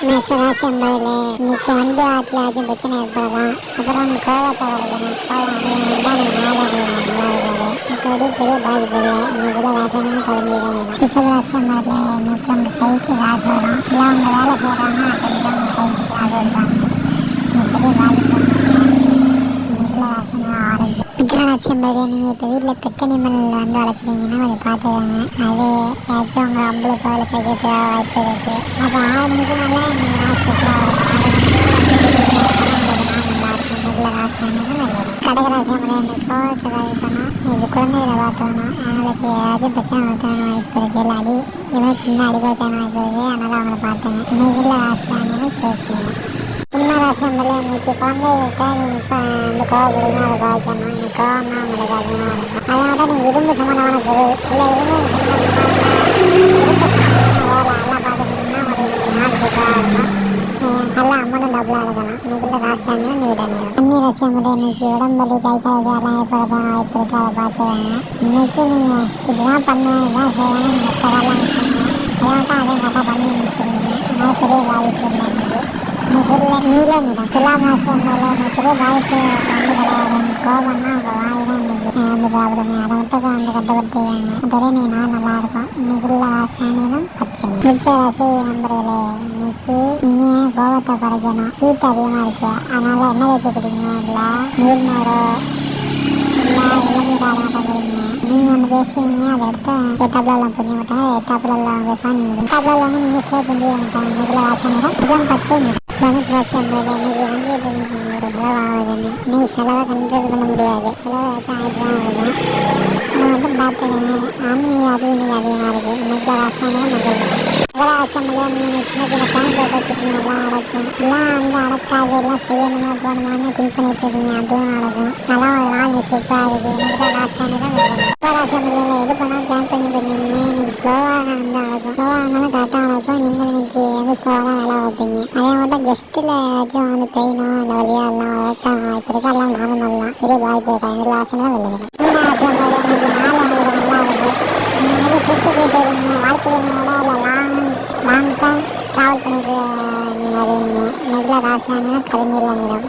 மேசராசி என்பதில் இன்னைக்கு வண்டி ஆற்றுல ஆச்சும் பிரச்சனை ஏற்படலாம் அப்புறம் கோவத்தை வருதுன்னா கோவம் நாள் மற்றபடி பெரிய பாதிப்பு இல்லை இன்னைக்கு கூட ராசனமும் கிளம்பிடுறாங்க ரிஷபராசி என்பதில் இன்னைக்கு உங்கள் கைக்கு காசு வரும் இல்லை உங்கள் வேலை செய்கிறாங்க அப்படின்னா உங்கள் கைக்கு காசு வருவாங்க பெரிய பாதிப்பு இன்னைக்குள்ள ஆரஞ்சு. நீங்கள் இப்போ வீட்டில் பெட் வந்து வளர்க்குறீங்கன்னா கொஞ்சம் பார்த்துக்கோங்க. அது ஏதாச்சும் உங்கள் அம்பளுக்கோ இல்லை கைக்கிறதுக்கோ வாய்ப்பு இருக்குது அப்போ ஆறு மணிக்கு மேலே நீங்கள் நாள் சூப்பராக கடகராசி முறை இன்னைக்கு கோவத்தை தவிர்க்கணும் இது குழந்தைகளை பார்த்தோம்னா அவங்களுக்கு ஏதாச்சும் பிரச்சனை வரத்தான வாய்ப்பு இருக்குது இல்லை அடி இவன் சின்ன வாய்ப்பு இருக்குது அதனால் அவங்கள இன்னைக்கு இன்னைக்கு குழந்தைகிட்ட நீங்கள் இப்போ கோவப்படுங்க அதை அதிகமாக இருக்கும் நீங்கள் இரும்பு சம்மந்தமான பொருள் இல்லை இரும்பு சம்மந்தமான வேலை எல்லாம் பார்த்துக்கிட்டிங்கன்னா ஒரு நாள் சூப்பராக இருக்கும் நல்லா அம்மனும் டபுளாக எடுக்கலாம் இன்னைக்குள்ள ராசியான நீட நேரம் அன்னி இன்னைக்கு உடம்புலி கை கால் எல்லாம் வாய்ப்பு இருக்கு அதை பார்த்துக்கோங்க இன்னைக்கு நீங்கள் இதுதான் பண்ணுவேன் செய்வேன் அதை கரெக்டாக பண்ணி பெரிய பாதிப்பு இல்லை இன்னைக்கு நீல நிறம் துலா மாசம் மேலே இன்னைக்கு பெரிய பாதிப்பு வந்து கிடையாது. கோபம்னா தான் உங்கள் வாய் தான் அதை மட்டும் வந்து கட்டுப்படுத்திக்காங்க அதோட நீ நான் நல்லா இருக்கும் இன்னைக்குள்ள ஆசானியனும் பச்சை மிச்ச ராசி நம்புறதுல இன்னைக்கு நீங்க கோபத்தை குறைக்கணும். ஹீட் அதிகமாக இருக்கு. அதனால என்ன வச்சு குடிங்க? இல்லை நீர்மோரோ இல்லை இளநீர் ஆடாட்டம் குடிங்க. நீங்கள் ஒன்று பேசுவீங்க அதை எடுத்து எத்தாப்புல புரிய மாட்டாங்க எத்தாப்புல எல்லாம் பேசுவா நீங்கள் எத்தாப்புல நீங்கள் ஸ்லோ புரிய மாட்டாங்க இன்னைக்குள்ள ராசி இதுதான் பச்சை நிறம் தனுஷ் ராசி என்பது இன்னைக்கு வந்து இது உங்களோட செலவாகுதுன்னு இன்னைக்கு செலவை கண்ட்ரோல் பண்ண முடியாது. செலவு ஆயிரத்தி ஆயிரத்தி தான் ஆகுது. அதை வந்து பார்த்துக்கங்க. ஆன்மீக அறிவு இன்னைக்கு அதிகமாக இருக்குது. இன்னைக்கு நீங்கள் சின்ன சின்ன பேங்க் வச்சுருக்கீங்க. எல்லாம் எல்லாம் வந்து எல்லாம் செய்யணுமா. போகணுமான்னு திங்க் பண்ணிட்டு இருக்கீங்க. அதுவும் நடக்கும் நல்லா ஒரு நாள் சூப்பராக இருக்குது. இன்னைக்கு தான் தான் எது பண்ணாலும் பிளான் பண்ணி பண்ணுவீங்க ஸ்லோவாக நடக்கும் ஸ்லோவாக இருந்தாலும் கரெக்டாக நடக்கும். நீங்கள் வந்து ஸ்லோவாக தான் வேலை வைப்பீங்க அதே மட்டும் கெஸ்ட்டில் ஏதாச்சும் வந்து பெயினோ இல்லை எல்லாம் வாய்ப்பு இருக்குது எல்லாம் நார்மல் தான் பெரிய பாதிப்பு எங்கள் வெளியிடும் போயிட்டு இருக்கீங்க இல்லை. லாங் லாங் டைம் ட்ராவல் பண்ணிட்டு நீங்கள் வருவீங்க இன்னைக்குள்ள ராசியான கருநீல நிறம்